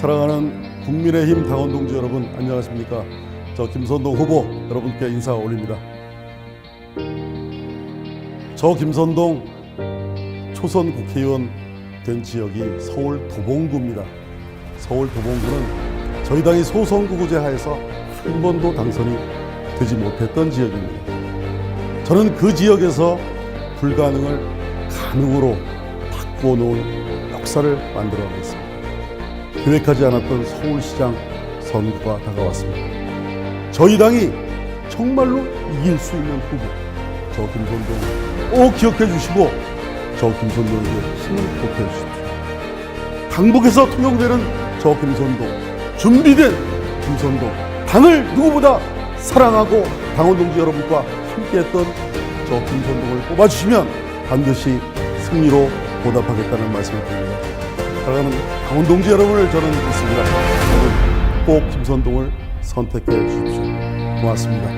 사랑하는 국민의힘 당원 동지 여러분 안녕하십니까? 저 김선동 후보 여러분께 인사 올립니다. 저 김선동 초선 국회의원 된 지역이 서울 도봉구입니다. 서울 도봉구는 저희 당이 소선구구제 하에서 한 번도 당선이 되지 못했던 지역입니다. 저는 그 지역에서 불가능을 가능으로 바꿔놓은 역사를 만들어내겠습니다. 계획하지 않았던 서울시장 선거가 다가왔습니다. 저희 당이 정말로 이길 수 있는 후보, 저 김선동 꼭 기억해 주시고 저 김선동에게 힘을 보태 주십시오. 당북에서 통용되는 저 김선동, 준비된 김선동, 당을 누구보다 사랑하고 당원 동지 여러분과 함께했던 저 김선동을 뽑아주시면 반드시 승리로 보답하겠다는 말씀을 드립니다. 살아가는 강원동지 여러분을 저는 믿습니다. 여러분 꼭 김선동을 선택해 주십시오. 고맙습니다.